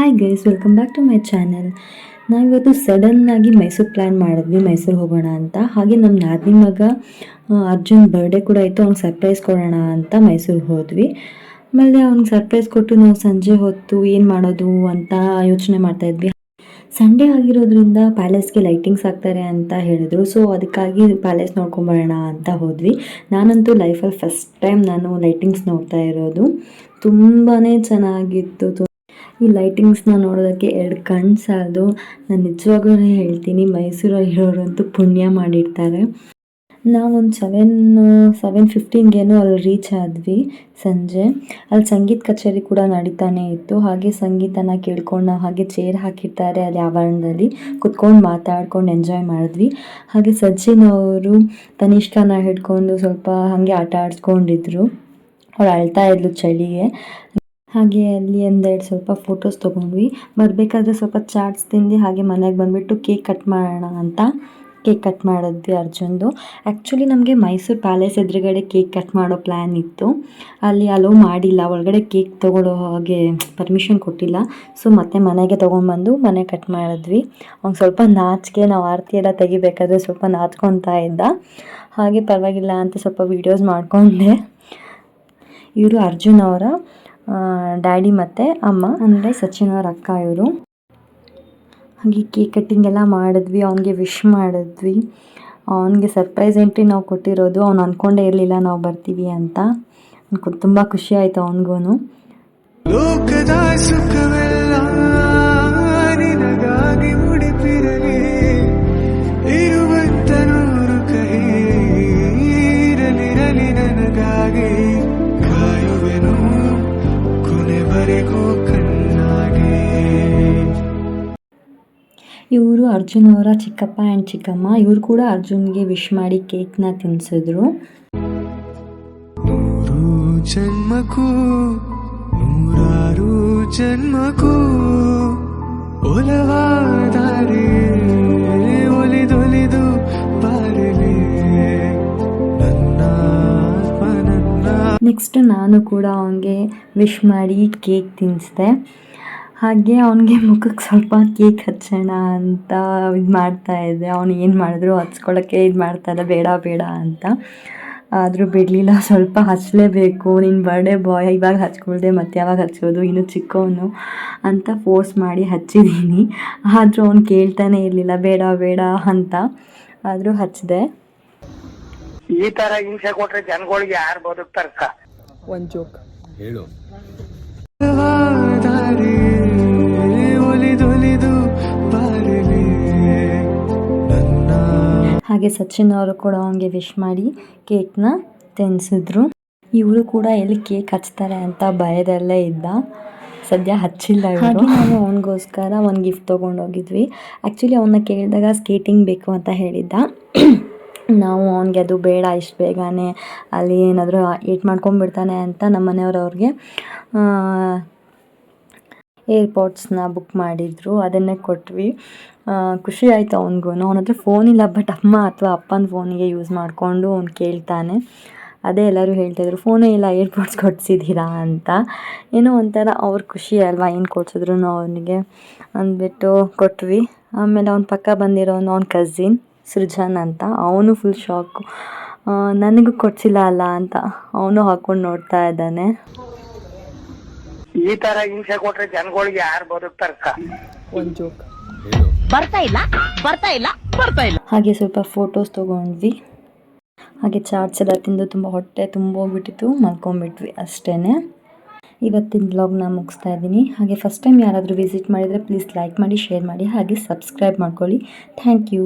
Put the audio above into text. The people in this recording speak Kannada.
Hi guys welcome back to my channel ನಾವಿವತ್ತು ಸಡನ್ನಾಗಿ ಮೈಸೂರು ಪ್ಲ್ಯಾನ್ ಮಾಡಿದ್ವಿ, ಮೈಸೂರು ಹೋಗೋಣ ಅಂತ. ಹಾಗೆ ನಮ್ಮ ನಾದಿನ ಮಗ ಅರ್ಜುನ್ ಬರ್ಡೇ ಕೂಡ ಇತ್ತು, ಅವ್ನಿಗೆ ಸರ್ಪ್ರೈಸ್ ಕೊಡೋಣ ಅಂತ ಮೈಸೂರಿಗೆ ಹೋದ್ವಿ. ಆಮೇಲೆ ಅವ್ನಿಗೆ ಸರ್ಪ್ರೈಸ್ ಕೊಟ್ಟು ನಾವು ಸಂಜೆ ಹೊತ್ತು ಏನು ಮಾಡೋದು ಅಂತ ಯೋಚನೆ ಮಾಡ್ತಾ ಇದ್ವಿ. ಸಂಡೇ ಆಗಿರೋದ್ರಿಂದ ಪ್ಯಾಲೇಸ್ಗೆ ಲೈಟಿಂಗ್ಸ್ ಹಾಕ್ತಾರೆ ಅಂತ ಹೇಳಿದ್ರು. ಸೊ ಅದಕ್ಕಾಗಿ ಪ್ಯಾಲೇಸ್ ನೋಡ್ಕೊಂಬರೋಣ ಅಂತ ಹೋದ್ವಿ. ನಾನಂತೂ ಲೈಫಲ್ಲಿ ಫಸ್ಟ್ ಟೈಮ್ ನಾನು ಲೈಟಿಂಗ್ಸ್ ನೋಡ್ತಾ ಇರೋದು. ತುಂಬಾ ಚೆನ್ನಾಗಿತ್ತು. ಈ ಲೈಟಿಂಗ್ಸ್ನ ನೋಡೋದಕ್ಕೆ ಎರಡು ಕಣ್ಣು ಸಾಲದು. ನಾನು ನಿಜವಾಗ್ಲೂ ಹೇಳ್ತೀನಿ ಮೈಸೂರಲ್ಲಿರೋರಂತೂ ಪುಣ್ಯ ಮಾಡಿರ್ತಾರೆ. ನಾವೊಂದು ಸೆವೆನ್ ಸೆವೆನ್ ಫಿಫ್ಟೀನ್ಗೇನೋ ಅಲ್ಲಿ ರೀಚ್ ಆದ್ವಿ ಸಂಜೆ. ಅಲ್ಲಿ ಸಂಗೀತ ಕಚೇರಿ ಕೂಡ ನಡೀತಾನೆ ಇತ್ತು. ಹಾಗೆ ಸಂಗೀತನ ಕೇಳ್ಕೊಂಡು ನಾವು ಹಾಗೆ ಚೇರ್ ಹಾಕಿರ್ತಾರೆ ಅಲ್ಲಿ ಆವರಣದಲ್ಲಿ. ಕುತ್ಕೊಂಡು ಮಾತಾಡ್ಕೊಂಡು ಎಂಜಾಯ್ ಮಾಡಿದ್ವಿ. ಹಾಗೆ ಸಚಿನ್ ಅವರು ತನಿಷ್ಕನ ಹಿಡ್ಕೊಂಡು ಸ್ವಲ್ಪ ಹಾಗೆ ಆಟ ಆಡಿಸ್ಕೊಂಡಿದ್ರು. ಅವ್ರು ಅಳ್ತಾ ಇದ್ಲು ಚಳಿಗೆ. ಹಾಗೆ ಅಲ್ಲಿ ಒಂದೆರಡು ಸ್ವಲ್ಪ ಫೋಟೋಸ್ ತೊಗೊಂಡ್ವಿ. ಬರಬೇಕಾದ್ರೆ ಸ್ವಲ್ಪ ಚಾಟ್ಸ್ ತಿಂದು ಹಾಗೆ ಮನೆಗೆ ಬಂದುಬಿಟ್ಟು ಕೇಕ್ ಕಟ್ ಮಾಡೋಣ ಅಂತ ಕೇಕ್ ಕಟ್ ಮಾಡಿದ್ವಿ ಅರ್ಜುನ್ದು. ಆ್ಯಕ್ಚುಲಿ ನಮಗೆ ಮೈಸೂರು ಪ್ಯಾಲೇಸ್ ಎದುರುಗಡೆ ಕೇಕ್ ಕಟ್ ಮಾಡೋ ಪ್ಲ್ಯಾನ್ ಇತ್ತು. ಅಲ್ಲಿ ಅಲೋ ಮಾಡಿಲ್ಲ. ಒಳಗಡೆ ಕೇಕ್ ತೊಗೊಳ್ಳೋ ಹಾಗೆ ಪರ್ಮಿಷನ್ ಕೊಟ್ಟಿಲ್ಲ. ಸೊ ಮತ್ತೆ ಮನೆಗೆ ತೊಗೊಂಡ್ಬಂದು ಮನೆ ಕಟ್ ಮಾಡಿದ್ವಿ. ಅವ್ನು ಸ್ವಲ್ಪ ನಾಚಿಕೆ, ನಾವು ಆರತಿ ಎಲ್ಲ ತೆಗಿಬೇಕಾದ್ರೆ ಸ್ವಲ್ಪ ನಾಚ್ಕೊತಾ ಇದ್ದ. ಹಾಗೆ ಪರವಾಗಿಲ್ಲ ಅಂತ ಸ್ವಲ್ಪ ವೀಡಿಯೋಸ್ ಮಾಡಿಕೊಂಡೆ. ಇವರು ಅರ್ಜುನ್ ಅವರ. ಡ್ಯಾಡಿ ಮತ್ತು ಅಮ್ಮ, ಅಂದರೆ ಸಚಿನ್ ಅವ್ರ ಅಕ್ಕ ಇವರು. ಹಾಗೆ ಕೇಕ್ ಕಟ್ಟಿಂಗ್ ಎಲ್ಲ ಮಾಡಿದ್ವಿ, ಅವನಿಗೆ ವಿಶ್ ಮಾಡಿದ್ವಿ. ಅವನಿಗೆ ಸರ್ಪ್ರೈಸ್ ಎಂಟ್ರಿ ನಾವು ಕೊಟ್ಟಿರೋದು, ಅವ್ನು ಅಂದ್ಕೊಂಡೇ ಇರಲಿಲ್ಲ ನಾವು ಬರ್ತೀವಿ ಅಂತ. ತುಂಬ ಖುಷಿ ಆಯಿತು ಅವನಿಗೂ ಇವರು ಅರ್ಜುನ್ ಅವರ ಚಿಕ್ಕಪ್ಪ ಆ್ಯಂಡ್ ಚಿಕ್ಕಮ್ಮ. ಇವರು ಕೂಡ ಅರ್ಜುನ್ಗೆ ವಿಶ್ ಮಾಡಿ ಕೇಕ್ನ ತಿನ್ನಿಸಿದ್ರು ನೂರು ಜನ್ಮಕ್ಕೂ ನೂರಾರು ಜನ್ಮಕ್ಕೂ ಒಲವಾದಾರೆ ಒಲಿದೊಲಿದು ಬಾರಲಿ. ನನ್ನ ನೆಕ್ಸ್ಟ್ ನಾನು ಕೂಡ ಅವನಿಗೆ ವಿಶ್ ಮಾಡಿ ಕೇಕ್ ತಿನ್ನಿಸ್ದೆ ಹಾಗೆ ಅವನಿಗೆ ಮುಖಕ್ಕೆ ಸ್ವಲ್ಪ ಕೇಕ್ ಹಚ್ಚೋಣ ಅಂತ ಇದು ಮಾಡ್ತಾ ಇದ್ದೆ. ಅವನು ಏನು ಮಾಡಿದ್ರು ಹಚ್ಕೊಳ್ಳೋಕ್ಕೆ ಇದು ಮಾಡ್ತಾ ಇಲ್ಲ ಬೇಡ ಬೇಡ ಅಂತ. ಆದರೂ ಬಿಡಲಿಲ್ಲ ಸ್ವಲ್ಪ ಹಚ್ಚಲೇಬೇಕು ನಿನ್ನ ಬರ್ಡೇ ಬಾಯ್ ಇವಾಗ ಹಚ್ಕೊಳ್ದೆ ಮತ್ತೆ ಯಾವಾಗ ಹಚ್ಚೋದು ಇನ್ನು ಚಿಕ್ಕವನು ಅಂತ ಫೋರ್ಸ್ ಮಾಡಿ ಹಚ್ಚಿದ್ದೀನಿ ಆದರೂ ಅವ್ನು ಕೇಳ್ತಾನೆ ಇರಲಿಲ್ಲ ಬೇಡ ಬೇಡ ಅಂತ. ಆದರೂ ಹಚ್ಚಿದೆ ಈ ಥರ ಹಿಂಸೆ ಕೊಟ್ಟರೆ ಜನಗಳಿಗೆ ಯಾರು ಜೋಕ್ ಒಲವಾದರೆ ಹಾಗೆ ಸಚಿನ್ ಅವರು ಕೂಡ ಅವನಿಗೆ ವಿಶ್ ಮಾಡಿ ಕೇಕ್ನ ತಿನ್ನಿಸಿದ್ರು ಇವರು ಕೂಡ ಎಲ್ಲಿ ಕೇಕ್ ಹಚ್ತಾರೆ ಅಂತ ಭಯದಲ್ಲೇ ಇದ್ದ. ಸದ್ಯ ಹಚ್ಚಿಲ್ಲ ಇವರು. ನಾವು ಅವನಿಗೋಸ್ಕರ ಒಂದು ಗಿಫ್ಟ್ ತೊಗೊಂಡೋಗಿದ್ವಿ. ಆ್ಯಕ್ಚುಲಿ ಅವನ್ನ ಕೇಳಿದಾಗ ಸ್ಕೇಟಿಂಗ್ ಬೇಕು ಅಂತ ಹೇಳಿದ್ದ. ನಾವು ಅವನಿಗೆ ಅದು ಬೇಡ ಇಷ್ಟು ಬೇಗನೆ ಅಲ್ಲಿ ಏನಾದರೂ ಏಟ್ ಮಾಡ್ಕೊಂಡ್ಬಿಡ್ತಾನೆ ಅಂತ ನಮ್ಮ ಮನೆಯವ್ರು ಅವ್ರಿಗೆ ಏರ್ಪೋರ್ಟ್ಸ್ನ ಬುಕ್ ಮಾಡಿದ್ರು, ಅದನ್ನೇ ಕೊಟ್ವಿ. ಖುಷಿ ಆಯಿತು ಅವನಿಗೂ ಅವನ ಹತ್ರ ಇಲ್ಲ ಬಟ್ ಅಮ್ಮ ಅಥವಾ ಅಪ್ಪನ ಫೋನಿಗೆ ಯೂಸ್ ಮಾಡಿಕೊಂಡು ಅವ್ನು ಕೇಳ್ತಾನೆ. ಅದೇ ಎಲ್ಲರೂ ಹೇಳ್ತಾಯಿದ್ರು ಫೋನೇ ಇಲ್ಲ ಏರ್ಪಾಡ್ಸ್ ಕೊಡ್ಸಿದ್ದೀರಾ ಅಂತ. ಏನೋ ಒಂಥರ ಅವ್ರ ಖುಷಿ ಅಲ್ವಾ, ಏನು ಕೊಡ್ಸಿದ್ರು ಅವನಿಗೆ ಅಂದ್ಬಿಟ್ಟು ಕೊಟ್ವಿ. ಆಮೇಲೆ ಅವ್ನ ಪಕ್ಕ ಬಂದಿರೋನು ಅವ್ನ ಕಝಿನ್ ಸೃಜನ್ ಅಂತ, ಅವನು ಫುಲ್ ಶಾಕು ನನಗೂ ಕೊಡ್ಸಿಲ್ಲ ಅಲ್ಲ ಅಂತ ಅವನು ಹಾಕ್ಕೊಂಡು ನೋಡ್ತಾ ಇದ್ದಾನೆ. ಈ ತರ ಹಿಂಸೆ ಕೊಟ್ರೆ ಜನಗಳಿಗೆ ಯಾರು ಬದುಕ್ತಾರಕ್ಕ ಬರ್ತಾ ಇಲ್ಲ ಬರ್ತಾ ಇಲ್ಲ ಬರ್ತಾ ಇಲ್ಲ. ಹಾಗೆ ಸ್ವಲ್ಪ ಫೋಟೋಸ್ ತೊಗೊಂಡ್ವಿ. ಹಾಗೆ ಚಾಟ್ಸ್ ಎಲ್ಲ ತಿಂದು ತುಂಬ ಹೊಟ್ಟೆ ತುಂಬೋಗ್ಬಿಟ್ಟಿತ್ತು ಮಲ್ಕೊಂಬಿಟ್ವಿ ಅಷ್ಟೇ ಇವತ್ತಿನ ಬ್ಲಾಗ್ನ ಮುಗಿಸ್ತಾ ಇದ್ದೀನಿ. ಹಾಗೆ ಫಸ್ಟ್ ಟೈಮ್ ಯಾರಾದರೂ ವಿಸಿಟ್ ಮಾಡಿದರೆ ಪ್ಲೀಸ್ ಲೈಕ್ ಮಾಡಿ ಶೇರ್ ಮಾಡಿ ಹಾಗೆ ಸಬ್ಸ್ಕ್ರೈಬ್ ಮಾಡ್ಕೊಳ್ಳಿ. Thank you